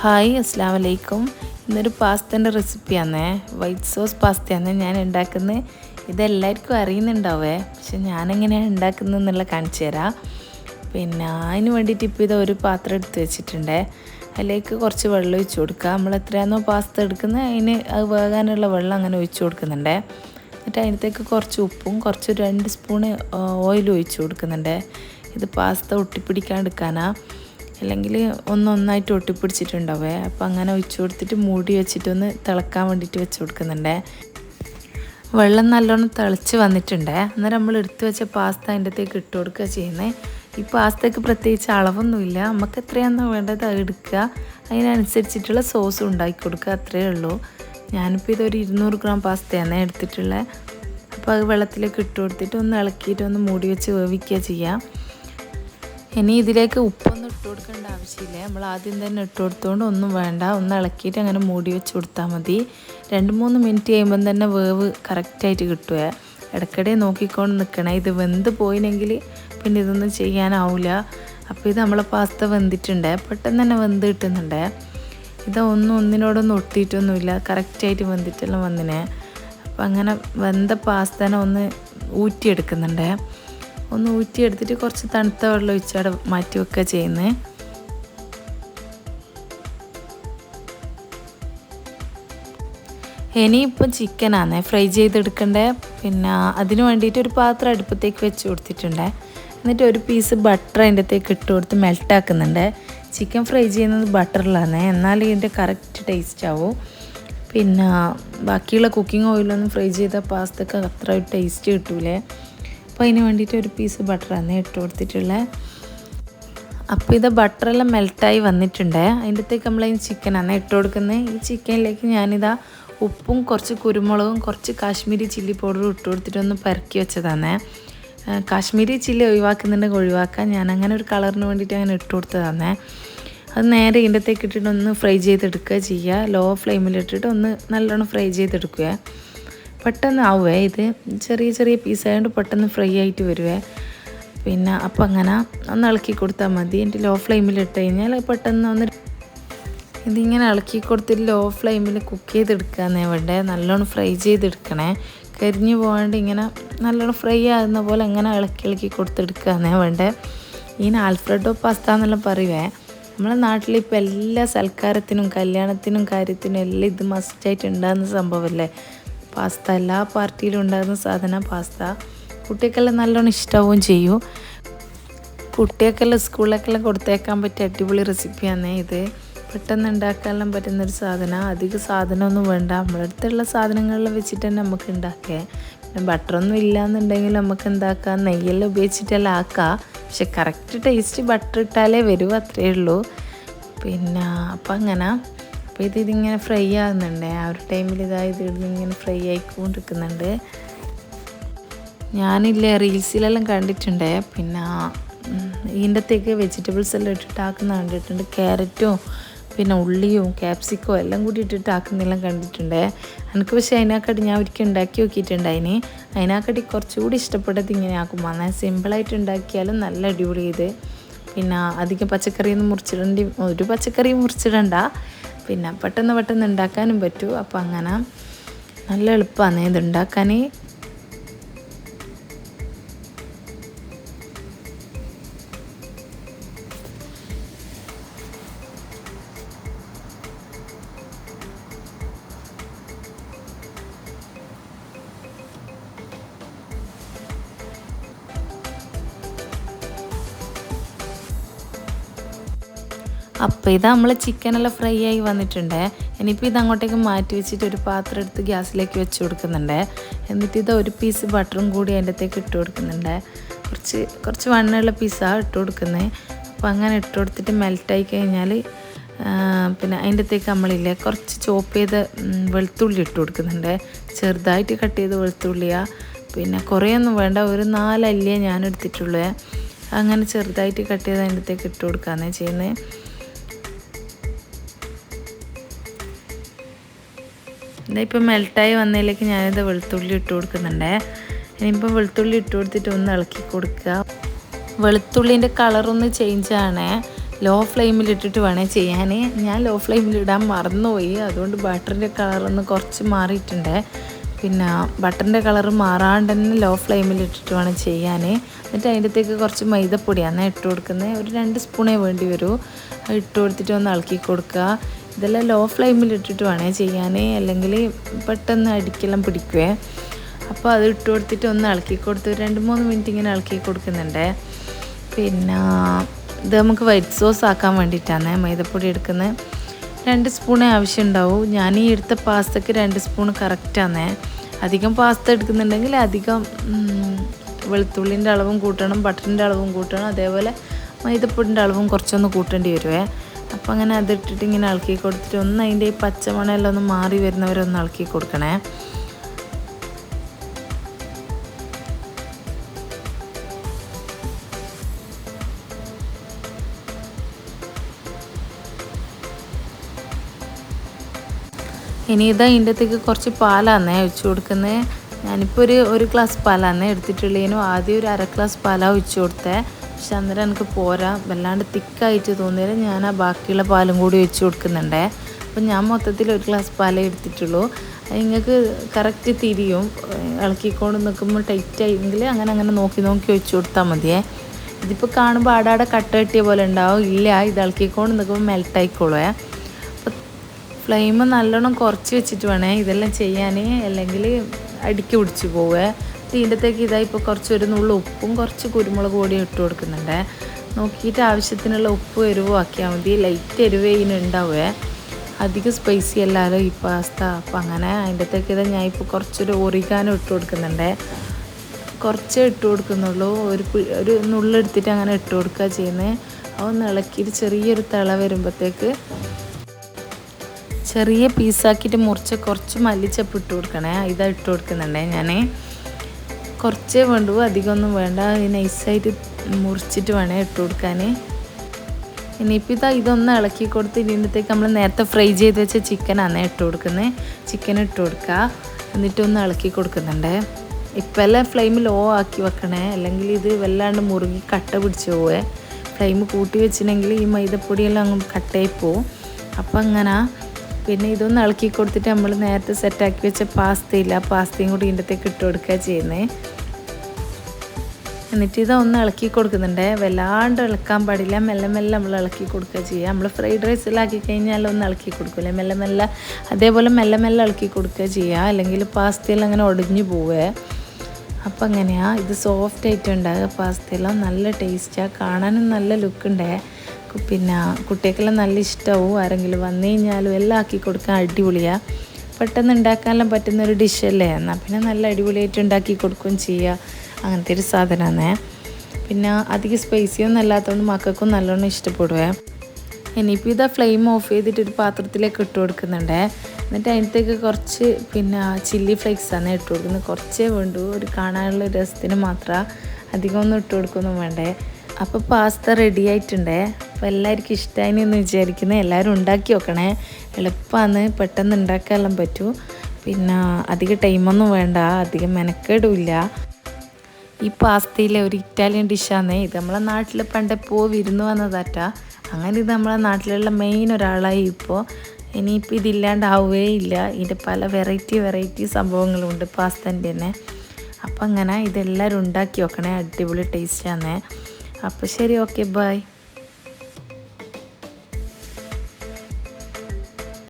Hi അസ്സാം വലൈക്കും ഇന്നൊരു പാസ്തേന്റെ റെസിപ്പിയാണേ വൈറ്റ് സോസ് പാസ്തയാണ് ഞാൻ ഉണ്ടാക്കുന്നത് ഇതെല്ലാവർക്കും അറിയുന്നുണ്ടാവേ. പക്ഷെ ഞാനെങ്ങനെയാണ് ഉണ്ടാക്കുന്നത് എന്നുള്ള കാണിച്ചു തരാം. പിന്നെ അതിന് വേണ്ടിയിട്ട് ഇപ്പോൾ ഇത് ഒരു പാത്രം എടുത്ത് വെച്ചിട്ടുണ്ട്. അതിലേക്ക് കുറച്ച് വെള്ളം ഒഴിച്ച് കൊടുക്കുക നമ്മൾ എത്രയാണോ പാസ്ത എടുക്കുന്നത് അതിന് അത് വേകാനുള്ള വെള്ളം അങ്ങനെ ഒഴിച്ച് കൊടുക്കുന്നുണ്ട്. എന്നിട്ട് അതിനകത്തേക്ക് കുറച്ച് ഉപ്പും കുറച്ച് രണ്ട് സ്പൂണ് ഓയിലും ഒഴിച്ച് കൊടുക്കുന്നുണ്ട്. ഇത് പാസ്ത ഒട്ടിപ്പിടിക്കാണ്ടിരിക്കാനാ അല്ലെങ്കിൽ ഒന്നൊന്നായിട്ട് ഒട്ടിപ്പിടിച്ചിട്ടുണ്ടാവേ. അപ്പോൾ അങ്ങനെ ഒഴിച്ച് കൊടുത്തിട്ട് മൂടി വെച്ചിട്ടൊന്ന് തിളക്കാൻ വേണ്ടിയിട്ട് വെച്ച് കൊടുക്കുന്നുണ്ട്. വെള്ളം നല്ലോണം തിളച്ച് വന്നിട്ടുണ്ട്. അന്നേരം നമ്മൾ എടുത്തു വെച്ച പാസ്ത അതിന്റെ അകത്തേക്ക് ഇട്ട് കൊടുക്കുക ചെയ്യുന്നത് ഈ പാസ്തയ്ക്ക് പ്രത്യേകിച്ച് അളവൊന്നുമില്ല. നമുക്ക് എത്രയാണോ വേണ്ടത് എടുക്കുക. അതിനനുസരിച്ചിട്ടുള്ള സോസ് ഉണ്ടാക്കി കൊടുക്കുക. അത്രയേ ഉള്ളൂ. ഞാനിപ്പോൾ ഇതൊരു ഇരുന്നൂറ് ഗ്രാം പാസ്തയാണ് എടുത്തിട്ടുള്ളത്. അപ്പോൾ അത് വെള്ളത്തിലേക്ക് ഇട്ട് കൊടുത്തിട്ട് ഒന്ന് ഇളക്കിയിട്ട് ഒന്ന് മൂടി വെച്ച് വേവിക്കുക ചെയ്യാം ഇനി ഇതിലേക്ക് ഉപ്പൊന്നും ഇട്ട് കൊടുക്കേണ്ട ആവശ്യമില്ല. നമ്മൾ ആദ്യം തന്നെ ഇട്ട് കൊടുത്തുകൊണ്ട് ഒന്നും വേണ്ട. ഒന്ന് ഇളക്കിയിട്ട് അങ്ങനെ മൂടി വെച്ച് കൊടുത്താൽ മതി. രണ്ട് മൂന്ന് മിനിറ്റ് കഴിയുമ്പം തന്നെ വേവ് കറക്റ്റായിട്ട് കിട്ടുക ഇടയ്ക്കിടെ നോക്കിക്കൊണ്ട് നിൽക്കണേ. ഇത് വെന്ത് പോയിനെങ്കിൽ പിന്നെ ഇതൊന്നും ചെയ്യാനാവില്ല അപ്പോൾ ഇത് നമ്മളെ പാസ്ത വെന്തിട്ടുണ്ട്. പെട്ടെന്ന് തന്നെ വെന്ത് കിട്ടുന്നുണ്ട്. ഇത് ഒന്നും ഒന്നിനോടൊന്നും ഒട്ടിയിട്ടൊന്നുമില്ല. കറക്റ്റായിട്ട് വെന്തിട്ടെല്ലാം വന്നിനെ. അപ്പം അങ്ങനെ വെന്ത പാസ്തനെ ഒന്ന് ഊറ്റിയെടുക്കുന്നുണ്ട്. ഒന്ന് ഊറ്റിയെടുത്തിട്ട് കുറച്ച് തണുത്ത വെള്ളം ഒഴിച്ചവിടെ മാറ്റി വെക്കുക ചെയ്യുന്നത് ഇനിയിപ്പോൾ ചിക്കനാണ്. ഫ്രൈ ചെയ്തെടുക്കണ്ടേ. പിന്നെ അതിന് വേണ്ടിയിട്ട് ഒരു പാത്രം അടുപ്പത്തേക്ക് വെച്ച് കൊടുത്തിട്ടുണ്ട്. എന്നിട്ട് ഒരു പീസ് ബട്ടർ അതിന്റെ അകത്തേക്ക് ഇട്ട് കൊടുത്ത് മെൽട്ടാക്കുന്നുണ്ട് ചിക്കൻ ഫ്രൈ ചെയ്യുന്നത് ബട്ടറിലാണ് എന്നാൽ ഇതിന്റെ കറക്റ്റ് ടേസ്റ്റ് ആവും. പിന്നെ ബാക്കിയുള്ള കുക്കിംഗ് ഓയിലൊന്നും ഫ്രൈ ചെയ്ത പാസ്തക്ക് അത്ര ടേസ്റ്റ് കിട്ടൂലേ. അപ്പോൾ അതിന് വേണ്ടിയിട്ട് ഒരു പീസ് ബട്ടറാണ് ഇട്ട് കൊടുത്തിട്ടുള്ളത് അപ്പോൾ ഇത് ബട്ടറെല്ലാം മെൽട്ടായി വന്നിട്ടുണ്ട്. അതിന്റെ അകത്തേക്ക് നമ്മൾ ഈ ചിക്കനാണ് ഇട്ട് കൊടുക്കുന്നത്. ഈ ചിക്കനിലേക്ക് ഞാനിതാ ഉപ്പും കുറച്ച് കുരുമുളകും കുറച്ച് കാശ്മീരി ചില്ലി പൗഡറും ഇട്ട് കൊടുത്തിട്ട് ഒന്ന് പരക്കി വെച്ചതാണ്. കാശ്മീരി ചില്ലി ഒഴിവാക്കുന്നുണ്ടെങ്കിൽ ഒഴിവാക്കാം. ഞാൻ അങ്ങനെ ഒരു കളറിന് വേണ്ടിയിട്ട് അങ്ങനെ ഇട്ട് കൊടുത്തതാണ്. അത് നേരെ ഇതിന്റെ അകത്തേക്ക് ഇട്ടിട്ട് ഒന്ന് ഫ്രൈ ചെയ്തെടുക്കുക ചെയ്യുക. ലോ ഫ്ലെയിമിലിട്ടിട്ട് ഒന്ന് നല്ലോണം ഫ്രൈ ചെയ്തെടുക്കുക. പെട്ടെന്ന് ആവുമേ ഇത് ചെറിയ ചെറിയ പീസായതുകൊണ്ട് പെട്ടെന്ന് ഫ്രൈ ആയിട്ട് വരുവേ. പിന്നെ അപ്പം അങ്ങനെ ഒന്ന് ഇളക്കി കൊടുത്താൽ മതി. എന്റെ ലോ ഫ്ലെയിമിൽ ഇട്ട് കഴിഞ്ഞാൽ പെട്ടെന്ന് ഒന്ന് ഇതിങ്ങനെ ഇളക്കി കൊടുത്തിട്ട് ലോ ഫ്ലെയിമിൽ കുക്ക് ചെയ്തെടുക്കാന്നേ വേണ്ടേ നല്ലോണം ഫ്രൈ ചെയ്തെടുക്കണേ. കരിഞ്ഞു പോകാണ്ട് ഇങ്ങനെ നല്ലോണം ഫ്രൈ ആകുന്ന പോലെ അങ്ങനെ ഇളക്കി ഇളക്കി കൊടുത്തെടുക്കാന്നേ വേണ്ടേ ഈ ആൽഫ്രഡോ പാസ്ത എന്നെല്ലാം പറയുവേ. നമ്മളെ നാട്ടിൽ ഇപ്പോൾ എല്ലാ സൽക്കാരത്തിനും കല്യാണത്തിനും കാര്യത്തിനും എല്ലാം ഇത് മസ്റ്റായിട്ട് ഉണ്ടാകുന്ന സംഭവമല്ലേ പാസ്ത. എല്ലാ പാർട്ടിയിലും ഉണ്ടാകുന്ന സാധനം പാസ്ത. കുട്ടികൾക്കെല്ലാം നല്ലോണം ഇഷ്ടവും ചെയ്യും. കുട്ടികൾക്കെല്ലാം സ്കൂളിലേക്കെല്ലാം കൊടുത്തേക്കാൻ പറ്റിയ അടിപൊളി റെസിപ്പിയാണ് ഇത്. പെട്ടെന്ന് ഉണ്ടാക്കാനെല്ലാം പറ്റുന്നൊരു സാധനം. അധികം സാധനമൊന്നും വേണ്ട. നമ്മുടെ അടുത്തുള്ള സാധനങ്ങളിൽ വെച്ചിട്ട് തന്നെ നമുക്ക് ഉണ്ടാക്കാം. പിന്നെ ബട്ടറൊന്നും ഇല്ലയെന്നുണ്ടെങ്കിൽ നമുക്ക് എന്താക്കാം? നെയ്യെല്ലാം ഉപയോഗിച്ചിട്ടെല്ലാം ആക്കാം. പക്ഷെ കറക്റ്റ് ടേസ്റ്റ് ബട്ടർ ഇട്ടാലേ വരൂ അത്രയേ ഉള്ളൂ. പിന്നെ അപ്പം അങ്ങനെ അപ്പോൾ ഇത് ഇതിങ്ങനെ ഫ്രൈ ആകുന്നുണ്ട്. ആ ഒരു ടൈമിൽ ഇതായത് ഇങ്ങനെ ഫ്രൈ ആയിക്കൊണ്ടിരിക്കുന്നുണ്ട്. ഞാനില്ലേ റീൽസിലെല്ലാം കണ്ടിട്ടുണ്ട്. പിന്നെ ഇതിന്റെ അകത്തേക്ക് വെജിറ്റബിൾസ് എല്ലാം ഇട്ടിട്ട് ആക്കുന്ന കണ്ടിട്ടുണ്ട്. ക്യാരറ്റും പിന്നെ ഉള്ളിയും ക്യാപ്സിക്കോ എല്ലാം കൂടി ഇട്ടിട്ട് ആക്കുന്നെല്ലാം കണ്ടിട്ടുണ്ട്. എനിക്ക് പക്ഷേ അതിനെക്കാട്ടി ഞാൻ ഒരിക്കൽ ഉണ്ടാക്കി നോക്കിയിട്ടുണ്ട് അതിന് അതിനെക്കാട്ടി കുറച്ചുകൂടി ഇഷ്ടപ്പെട്ടത് ഇങ്ങനെ ആക്കുമ്പോൾ എന്നാൽ സിമ്പിളായിട്ട് ഉണ്ടാക്കിയാലും നല്ല അടിപൊളി ഇത്. പിന്നെ അധികം പച്ചക്കറിയൊന്നും മുറിച്ചിടേണ്ടി ഒരു പച്ചക്കറി മുറിച്ചിടണ്ട. പിന്നെ പെട്ടെന്ന് പെട്ടെന്ന് ഉണ്ടാക്കാനും പറ്റും. അപ്പോൾ അങ്ങനെ നല്ല എളുപ്പമാണ് ഇത് ഉണ്ടാക്കാൻ അപ്പോൾ ഇത് നമ്മൾ ചിക്കനെല്ലാം ഫ്രൈ ആയി വന്നിട്ടുണ്ട്. ഇനിയിപ്പോൾ ഇത് അങ്ങോട്ടേക്ക് മാറ്റി വെച്ചിട്ട് ഒരു പാത്രം എടുത്ത് ഗ്യാസിലേക്ക് വെച്ച് കൊടുക്കുന്നുണ്ട്. എന്നിട്ട് ഇത് ഒരു പീസ് ബട്ടറും കൂടി അതിന്റെ അകത്തേക്ക് ഇട്ട് കൊടുക്കുന്നുണ്ട്. കുറച്ച് കുറച്ച് വണ്ണുള്ള പീസാണ് ഇട്ട് കൊടുക്കുന്നത് അപ്പോൾ അങ്ങനെ ഇട്ട് കൊടുത്തിട്ട് മെൽറ്റായി കഴിഞ്ഞാൽ പിന്നെ അതിന്റെ അകത്തേക്ക് നമ്മളില്ലേ കുറച്ച് ചോപ്പ് ചെയ്ത് വെളുത്തുള്ളി ഇട്ട് കൊടുക്കുന്നുണ്ട്. ചെറുതായിട്ട് കട്ട് ചെയ്ത് വെളുത്തുള്ളിയാണ് പിന്നെ കുറേയൊന്നും വേണ്ട ഒരു നാലല്ലേ ഞാൻ എടുത്തിട്ടുള്ളത് അങ്ങനെ ചെറുതായിട്ട് കട്ട് ചെയ്ത് അതിന്റെ അകത്തേക്ക് ഇട്ട് കൊടുക്കുകയാണ് ചെയ്യുന്നത് ഇതായിപ്പോൾ മെൽട്ടായി വന്നതിലേക്ക് ഞാനിത് വെളുത്തുള്ളി ഇട്ട് കൊടുക്കുന്നുണ്ട്. ഇനിയിപ്പോൾ വെളുത്തുള്ളി ഇട്ട് കൊടുത്തിട്ട് ഒന്ന് ഇളക്കി കൊടുക്കുക. വെളുത്തുള്ളീന്റെ കളറൊന്ന് ചേഞ്ച് ആണേ. ലോ ഫ്ലെയിമിലിട്ടിട്ട് വേണേ ചെയ്യാൻ ഞാൻ ലോ ഫ്ലെയിമിലിടാൻ മറന്നുപോയി. അതുകൊണ്ട് ബട്ടറിന്റെ കളറൊന്ന് കുറച്ച് മാറിയിട്ടുണ്ട്. പിന്നെ ബട്ടറിന്റെ കളർ മാറാണ്ട് തന്നെ ലോ ഫ്ലെയിമിലിട്ടിട്ട് വേണം ചെയ്യാൻ എന്നിട്ട് അതിന്റെ അകത്തേക്ക് കുറച്ച് മൈദപ്പൊടിയാണ് ഇട്ട് കൊടുക്കുന്നത്. ഒരു രണ്ട് സ്പൂണേ വേണ്ടി വരൂ. ഇട്ട് കൊടുത്തിട്ട് ഒന്ന് ഇളക്കി കൊടുക്കുക. ഇതെല്ലാം ലോ ഫ്ലെയിമിൽ ഫ്ലെയിമിലിട്ടിട്ട് വേണേ ചെയ്യാൻ അല്ലെങ്കിൽ പെട്ടെന്ന് അടിക്കെല്ലാം പിടിക്കുവേ. അപ്പോൾ അത് ഇട്ട് കൊടുത്തിട്ട് ഒന്ന് ഇളക്കി കൊടുത്ത് രണ്ട് മൂന്ന് മിനിറ്റ് ഇങ്ങനെ ഇളക്കി കൊടുക്കുന്നുണ്ട്. പിന്നെ ഇത് നമുക്ക് വൈറ്റ് സോസ് ആക്കാൻ വേണ്ടിയിട്ടാണ് മൈദപ്പൊടി എടുക്കുന്നത് രണ്ട് സ്പൂണേ ആവശ്യം ഉണ്ടാവും. ഞാൻ ഈ എടുത്ത പാസ്തക്ക് രണ്ട് സ്പൂൺ കറക്റ്റാണ് അധികം പാസ്ത എടുക്കുന്നുണ്ടെങ്കിൽ അധികം വെളുത്തുള്ളിന്റെ അളവും കൂട്ടണം ബട്ടറിന്റെ അളവും കൂട്ടണം. അതേപോലെ മൈദപ്പൊടിന്റെ അളവും കുറച്ചൊന്ന് കൂട്ടേണ്ടി വരുവേ. അപ്പോൾ അങ്ങനെ അതിട്ടിട്ട് ഇങ്ങനെ ഇളക്കി കൊടുത്തിട്ട് ഒന്ന് അതിന്റെ ഈ പച്ചമണമെല്ലാം ഒന്ന് മാറി വരുന്നവരെ ഒന്ന് ഇളക്കി കൊടുക്കണേ. ഇനി ഇതാ ഇതിന്റെ അകത്തേക്ക് കുറച്ച് പാലാന്നേ ഒഴിച്ചു കൊടുക്കുന്നത് ഞാനിപ്പോൾ ഒരു ഒരു ഗ്ലാസ് പാലാന്നേ എടുത്തിട്ടുള്ളതിനും ആദ്യം ഒരു അര ഗ്ലാസ് പാലാണ് ഒഴിച്ചു കൊടുത്തേ. പക്ഷെ അന്നേരം എനിക്ക് പോരാ. വല്ലാണ്ട് തിക്കായിട്ട് തോന്നിയാൽ ഞാൻ ആ ബാക്കിയുള്ള പാലും കൂടി വെച്ച് കൊടുക്കുന്നുണ്ടേ. അപ്പം ഞാൻ മൊത്തത്തിൽ ഒരു ഗ്ലാസ് പാലേ എടുത്തിട്ടുള്ളൂ. നിങ്ങൾക്ക് കറക്റ്റ് തിരിയും. ഇളക്കിക്കൊണ്ട് നിൽക്കുമ്പോൾ ടൈറ്റ് ആയെങ്കിൽ അങ്ങനെ അങ്ങനെ നോക്കി നോക്കി ഒഴിച്ചു കൊടുത്താൽ മതിയേ. ഇതിപ്പോൾ കാണുമ്പോൾ ആടാടെ കട്ട കെട്ടിയ പോലെ ഉണ്ടാവും. ഇല്ല ഇത് ഇളക്കിക്കൊണ്ട് നിൽക്കുമ്പോൾ മെൽട്ടായിക്കോളുവേ അപ്പോൾ ഫ്ലെയിം നല്ലോണം കുറച്ച് വെച്ചിട്ട് വേണേ. ഇതെല്ലാം ചെയ്യാൻ അല്ലെങ്കിൽ അടിക്ക് പിടിച്ച് പോവേ. തീണ്ടത്തേക്ക് ഇതായി ഇപ്പോൾ കുറച്ച് ഒരു നുള്ള ഉപ്പും കുറച്ച് കുരുമുളക് പൊടിയും ഇട്ട് കൊടുക്കുന്നുണ്ട്. നോക്കിയിട്ട് ആവശ്യത്തിനുള്ള ഉപ്പ് എരിവും ആക്കിയാൽ മതി. ലൈറ്റ് എരിവേ ഇതിന് ഉണ്ടാവേ അധികം സ്പൈസി അല്ലല്ലോ ഈ പാസ്ത അപ്പം അങ്ങനെ അതിന്റെ അകത്തേക്ക് ഇതാ ഞാൻ ഇപ്പോൾ കുറച്ചൊരു ഒറിഗാനോ ഇട്ട് കൊടുക്കുന്നുണ്ട്. കുറച്ചേ ഇട്ട് കൊടുക്കുന്നുള്ളൂ. ഒരു ഒരു നുള്ളെടുത്തിട്ട് അങ്ങനെ ഇട്ട് കൊടുക്കുക ചെയ്യുന്നത് അതൊന്ന് ഇളക്കിയിട്ട് ചെറിയൊരു തിള വരുമ്പോഴത്തേക്ക് ചെറിയ പീസാക്കിയിട്ട് മുറിച്ച് കുറച്ച് മല്ലിച്ചപ്പ് ഇട്ട് കൊടുക്കണേ. ഇതാ ഇട്ട് കൊടുക്കുന്നുണ്ടേ ഞാൻ കുറച്ചേ വേണ്ടൂ. അധികമൊന്നും വേണ്ട. നൈസായിട്ട് മുറിച്ചിട്ട് വേണേ ഇട്ട് കൊടുക്കാൻ ഇനിയിപ്പോൾ ഇതാ ഇതൊന്ന് ഇളക്കി കൊടുത്ത് ഇതിനകത്തേക്ക് നമ്മൾ നേരത്തെ ഫ്രൈ ചെയ്ത് വെച്ച ചിക്കനാണ് ഇട്ട് കൊടുക്കുന്നത് ചിക്കൻ ഇട്ട് കൊടുക്കുക എന്നിട്ടൊന്ന് ഇളക്കി കൊടുക്കുന്നുണ്ട്. ഇപ്പം എല്ലാം ഫ്ലെയിം ലോ ആക്കി വെക്കണേ. അല്ലെങ്കിൽ ഇത് വല്ലാണ്ട് മുറുകി കട്ട പിടിച്ച് പോവേ. ഫ്ലെയിം കൂട്ടി വെച്ചിട്ടുണ്ടെങ്കിൽ ഈ മൈദപ്പൊടിയെല്ലാം അങ്ങ് കട്ടയായി പോവും. അപ്പം അങ്ങനെ പിന്നെ ഇതൊന്ന് ഇളക്കി കൊടുത്തിട്ട് നമ്മൾ നേരത്തെ സെറ്റാക്കി വെച്ച പാസ്തയില്ല ആ പാസ്തയും കൂടി ഇതിന്റെ അകത്തേക്ക് ഇട്ട് കൊടുക്കുക ചെയ്യുന്നത് എന്നിട്ട് ഇതൊന്ന് ഇളക്കി കൊടുക്കുന്നുണ്ട്. വല്ലാണ്ട് ഇളക്കാൻ പാടില്ല. മെല്ലെ മെല്ലെ നമ്മൾ ഇളക്കി കൊടുക്കുക ചെയ്യുക. നമ്മൾ ഫ്രൈഡ് റൈസിലാക്കി കഴിഞ്ഞാൽ ഒന്ന് ഇളക്കി കൊടുക്കില്ലേ മെല്ലെ മെല്ലെ അതേപോലെ മെല്ലെ മെല്ലെ ഇളക്കി കൊടുക്കുക ചെയ്യുക. അല്ലെങ്കിൽ പാസ്തയിൽ അങ്ങനെ ഒടിഞ്ഞു പോവേ. അപ്പം അങ്ങനെയാ. ഇത് സോഫ്റ്റ് ആയിട്ട് ഉണ്ടാകുക നല്ല ടേസ്റ്റാണ് കാണാനും നല്ല ലുക്ക് ഉണ്ട്. പിന്നെ കുട്ടികൾക്കെല്ലാം നല്ല ഇഷ്ടമാവും. ആരെങ്കിലും വന്നു കഴിഞ്ഞാലും എല്ലാം ആക്കി കൊടുക്കാൻ അടിപൊളിയാണ് പെട്ടെന്ന് ഉണ്ടാക്കാനെല്ലാം പറ്റുന്ന ഒരു ഡിഷല്ലേ എന്നാൽ പിന്നെ നല്ല അടിപൊളിയായിട്ട് ഉണ്ടാക്കി കൊടുക്കുകയും ചെയ്യുക അങ്ങനത്തെ ഒരു സാധനമാണേ പിന്നെ അധികം സ്പൈസിയൊന്നും അല്ലാത്തതുകൊണ്ട് മക്കൾക്കും നല്ലോണം ഇഷ്ടപ്പെടുവേ. ഇനിയിപ്പോൾ ഇതാ ഫ്ലെയിം ഓഫ് ചെയ്തിട്ട് ഒരു പാത്രത്തിലേക്ക് ഇട്ട് കൊടുക്കുന്നുണ്ട്. എന്നിട്ട് അതിനകത്തേക്ക് കുറച്ച് പിന്നെ ചില്ലി ഫ്ലേക്സ് ആണ് ഇട്ട് കൊടുക്കുന്നത്. കുറച്ചേ വേണ്ടൂ. ഒരു കാണാനുള്ള രസത്തിന് മാത്രം അധികമൊന്നും ഇട്ട് കൊടുക്കൊന്നും വേണ്ടേ. അപ്പോൾ പാസ്ത റെഡി ആയിട്ടുണ്ടേ. അപ്പോൾ എല്ലാവർക്കും ഇഷ്ടമായി എന്ന് വിചാരിക്കുന്നത് എല്ലാവരും ഉണ്ടാക്കി നോക്കണേ. എളുപ്പമാണ് പെട്ടെന്ന് ഉണ്ടാക്കാനെല്ലാം പറ്റൂ. പിന്നെ അധികം ടൈമൊന്നും വേണ്ട. അധികം മെനക്കേടുമില്ല. ഈ പാസ്തയിലെ ഒരു ഇറ്റാലിയൻ ഡിഷാണ് ഇത് നമ്മളെ നാട്ടിൽ പണ്ടെപ്പോ വിരുന്ന് വന്നതാറ്റാ അങ്ങനെ ഇത് നമ്മളെ നാട്ടിലുള്ള മെയിൻ ഒരാളായി ഇപ്പോൾ ഇനിയിപ്പോൾ ഇതില്ലാണ്ടാവുകയേ ഇല്ല. ഇതിന്റെ പല വെറൈറ്റി വെറൈറ്റി സംഭവങ്ങളുണ്ട് പാസ്തന്റെ തന്നെ അപ്പം അങ്ങനെ ഇതെല്ലാവരും ഉണ്ടാക്കി വെക്കണേ അടിപൊളി ടേസ്റ്റാണ് അപ്പോൾ ശരി ഓക്കെ ബൈ.